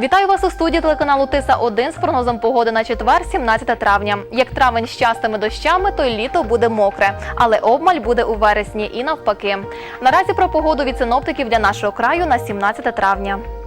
Вітаю вас у студії телеканалу Тиса 1 з прогнозом погоди на четвер, 17 травня. Як травень з частими дощами, то й літо буде мокре, але обмаль буде у вересні і навпаки. Наразі про погоду від синоптиків для нашого краю на 17 травня. –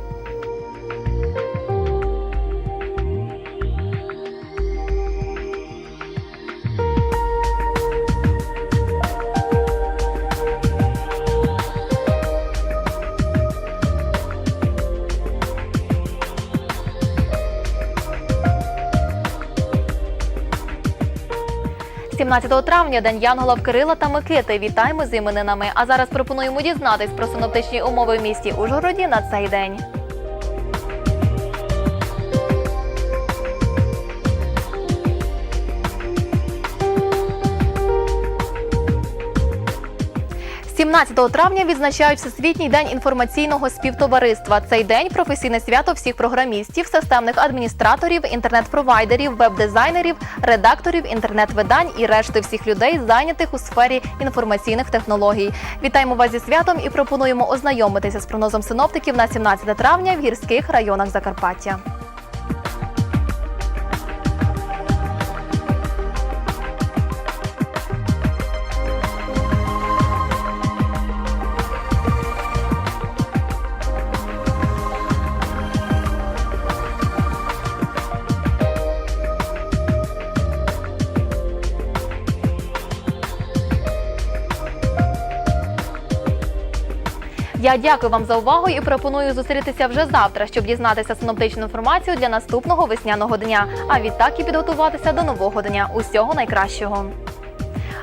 17 травня день Янголов Кирила та Микити. Вітаємо з іменинами. А зараз пропонуємо дізнатись про синоптичні умови в місті Ужгороді на цей день. – 17 травня відзначають Всесвітній день інформаційного співтовариства. Цей день професійне свято всіх програмістів, системних адміністраторів, інтернет-провайдерів, веб-дизайнерів, редакторів, інтернет-видань і решти всіх людей, зайнятих у сфері інформаційних технологій. Вітаємо вас зі святом і пропонуємо ознайомитися з прогнозом синоптиків на 17 травня в гірських районах Закарпаття. Я дякую вам за увагу і пропоную зустрітися вже завтра, щоб дізнатися синоптичну інформацію для наступного весняного дня. А відтак і підготуватися до нового дня. Усього найкращого.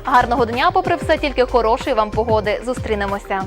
Гарного дня, попри все, тільки хорошої вам погоди. Зустрінемося.